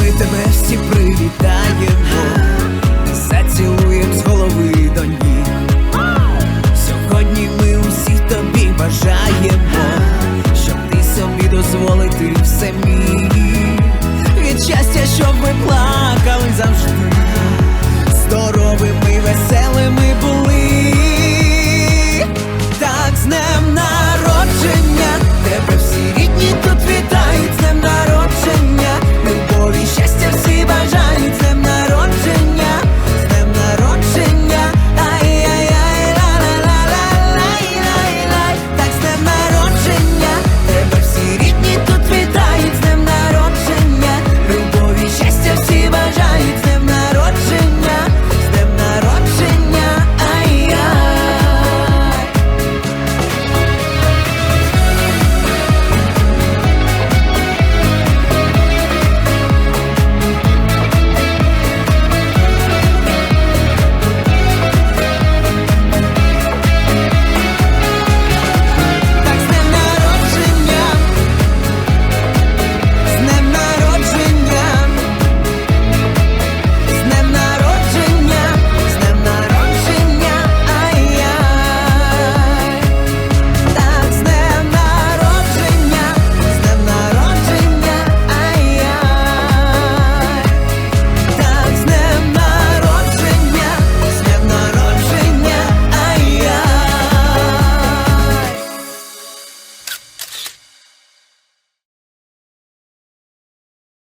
ми тебе всі привітаємо, зацілуєм